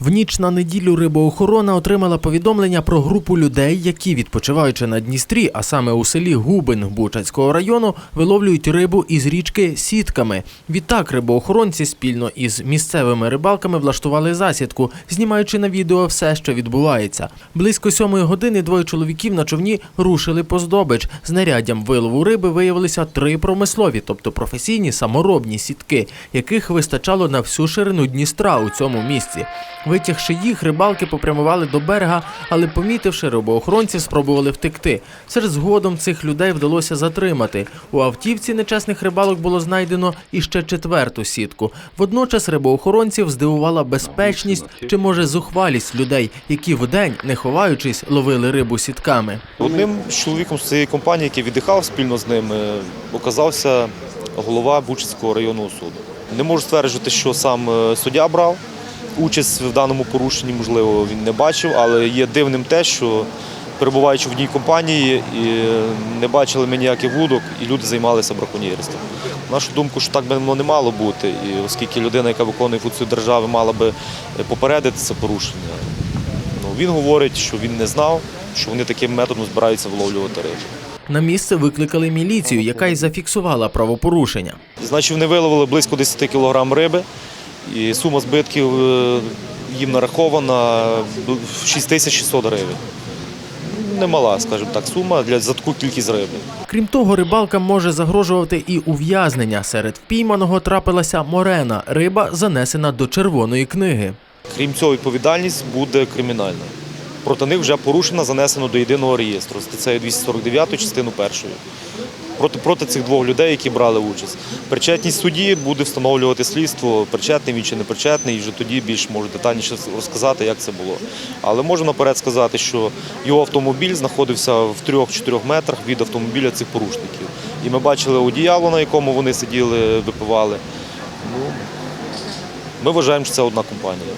В ніч на неділю рибоохорона отримала повідомлення про групу людей, які, відпочиваючи на Дністрі, а саме у селі Губин Бучацького району, виловлюють рибу із річки сітками. Відтак рибоохоронці спільно із місцевими рибалками влаштували засідку, знімаючи на відео все, що відбувається. Близько сьомої години двоє чоловіків на човні рушили по здобич. Знаряддям вилову риби виявилися три промислові, тобто професійні саморобні сітки, яких вистачало на всю ширину Дністра у цьому місці. Витягши їх, рибалки попрямували до берега, але помітивши рибоохоронців, спробували втекти. Ж згодом цих людей вдалося затримати. У автівці нечесних рибалок було знайдено іще четверту сітку. Водночас рибоохоронців здивувала безпечність чи може зухвалість людей, які вдень, не ховаючись, ловили рибу сітками. Одним чоловіком з цієї компанії, який віддихав спільно з ними, оказався голова Бучицького районного суду. Не можу стверджувати, що сам е, суддя брав участь в даному порушенні, можливо, він не бачив, але є дивним те, що перебуваючи в одній компанії, і не бачили ми ніяких вудок, і люди займалися браконьєрством. Нашу думку, що так би не мало бути, і оскільки людина, яка виконує функцію держави, мала би попередити це порушення, Ну, він говорить, що він не знав, що вони таким методом збираються виловлювати рибу. На місце викликали міліцію, яка й зафіксувала правопорушення. Значить, вони виловили близько 10 кг риби, і сума збитків е, їм нарахована 6600 гривень. Немала, скажімо так, сума для за таку кількість риби. Крім того, рибалкам може загрожувати і ув'язнення. Серед впійманого трапилася морена. Риба занесена до червоної книги. Крім цього, відповідальність буде кримінальна. Проти них вже порушено, занесено до єдиного реєстру статтею 249 частину першої. Проти, проти цих двох людей, які брали участь. Причетність судді буде встановлювати слідство, причетний він чи не причетний, і вже тоді більш можу детальніше розказати, як це було. Але можу наперед сказати, що його автомобіль знаходився в 3-4 метрах від автомобіля цих порушників. І ми бачили одіяло, на якому вони сиділи, випивали. Ну, ми вважаємо, що це одна компанія.